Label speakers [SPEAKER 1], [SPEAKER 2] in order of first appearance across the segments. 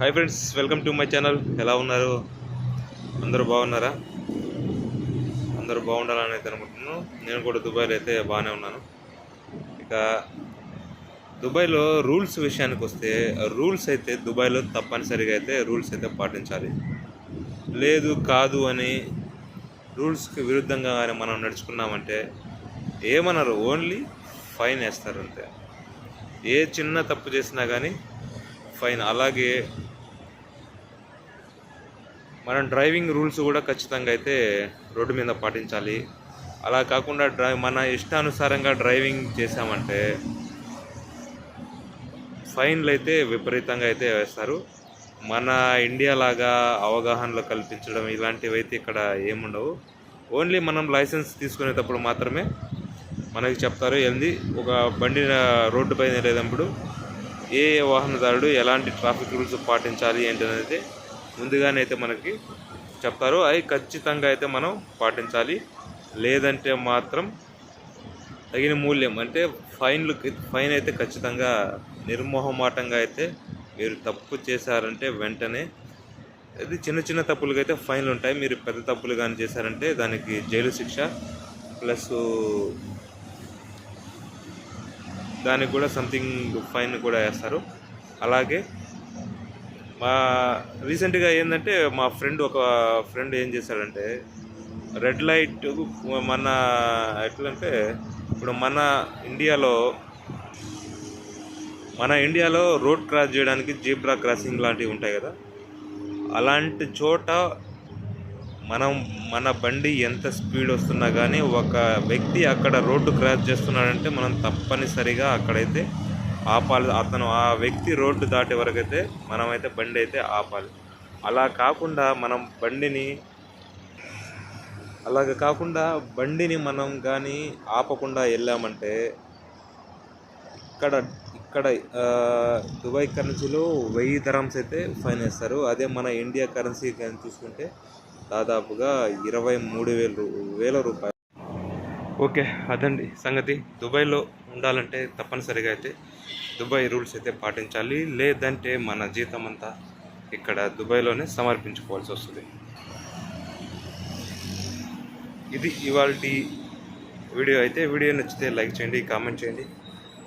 [SPEAKER 1] Hi friends welcome to my channel ఎలా ఉన్నారు? అందరూ బాగున్నారా? అందరూ బాగుండాలని అయితే అనుకుంటున్నాను. నేను కూడా దుబాయ్లో అయితే బాగానే ఉన్నాను. ఇక దుబాయ్లో రూల్స్ విషయానికి వస్తే రూల్స్ అయితే దుబాయ్లో తప్పనిసరిగా అయితే రూల్స్ అయితే పాటించాలి. లేదు కాదు అని రూల్స్కి విరుద్ధంగా కానీ మనం నడుచుకున్నామంటే ఏమన్నారు ఓన్లీ ఫైన్ వేస్తారు అంతే. ఏ చిన్న తప్పు చేసినా కానీ ఫైన్. అలాగే మనం డ్రైవింగ్ రూల్స్ కూడా ఖచ్చితంగా అయితే రోడ్డు మీద పాటించాలి. అలా కాకుండా డ్రై మన ఇష్టానుసారంగా డ్రైవింగ్ చేసామంటే ఫైన్లు అయితే విపరీతంగా అయితే వేస్తారు. మన ఇండియా లాగా అవగాహనలు కల్పించడం ఇలాంటివి అయితే ఇక్కడ ఏముండవు. ఓన్లీ మనం లైసెన్స్ తీసుకునేటప్పుడు మాత్రమే మనకి చెప్తారు ఏంది ఒక బండి రోడ్డు పైన వెళ్ళేటప్పుడు ఏ ఏ వాహనదారుడు ఎలాంటి ట్రాఫిక్ రూల్స్ పాటించాలి ఏంటనేది ముందుగానే అయితే మనకి చెప్తారు అవి ఖచ్చితంగా అయితే మనం పాటించాలి. లేదంటే మాత్రం తగిన మూల్యం. అంటే ఫైన్లు ఫైన్ అయితే ఖచ్చితంగా నిర్మోహమాటంగా అయితే మీరు తప్పు చేశారంటే వెంటనే ఇది చిన్న చిన్న తప్పులకి అయితే ఫైన్లు ఉంటాయి. మీరు పెద్ద తప్పులు కానీ చేశారంటే దానికి జైలు శిక్ష ప్లస్ దానికి కూడా సంథింగ్ ఫైన్ కూడా వేస్తారు. అలాగే మా రీసెంట్గా ఏంటంటే మా ఫ్రెండ్ ఒక ఫ్రెండ్ ఏం చేశాడంటే రెడ్ లైట్ మన ఎట్లంటే ఇప్పుడు మన ఇండియాలో మన ఇండియాలో రోడ్ క్రాస్ చేయడానికి జీబ్రా క్రాసింగ్ లాంటివి ఉంటాయి కదా అలాంటి చోట మనం మన బండి ఎంత స్పీడ్ వస్తున్నా కానీ ఒక వ్యక్తి అక్కడ రోడ్డు క్రాస్ చేస్తున్నాడంటే మనం తప్పనిసరిగా అక్కడైతే ఆపాలి. అతను ఆ వ్యక్తి రోడ్డు దాటే వరకు అయితే మనమైతే బండి అయితే ఆపాలి. అలా కాకుండా మనం బండిని అలాగ కాకుండా బండిని మనం కానీ ఆపకుండా వెళ్ళామంటే ఇక్కడ ఇక్కడ దుబాయ్ కరెన్సీలో వెయ్యి ధరమ్స్ అయితే ఫైన్ వేస్తారు. అదే మన ఇండియా కరెన్సీ కానీ చూసుకుంటే దాదాపుగా ఇరవై మూడు వేలు వేల రూపాయలు. ఓకే అదండి సంగతి. దుబాయ్లో ఉండాలంటే తప్పనిసరిగా అయితే దుబాయ్ రూల్స్ అయితే పాటించాలి. లేదంటే మన జీతం అంతా ఇక్కడ దుబాయ్లోనే సమర్పించుకోవాల్సి వస్తుంది. ఇది ఇవాళ వీడియో అయితే. వీడియో నచ్చితే లైక్ చేయండి కామెంట్ చేయండి.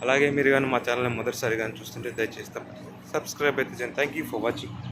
[SPEAKER 1] అలాగే మీరు కానీ మా ఛానల్ని మొదటిసారి కానీ చూస్తుంటే దయచేసి తప్ప సబ్స్క్రైబ్ అయితే చేయండి. Thank you for watching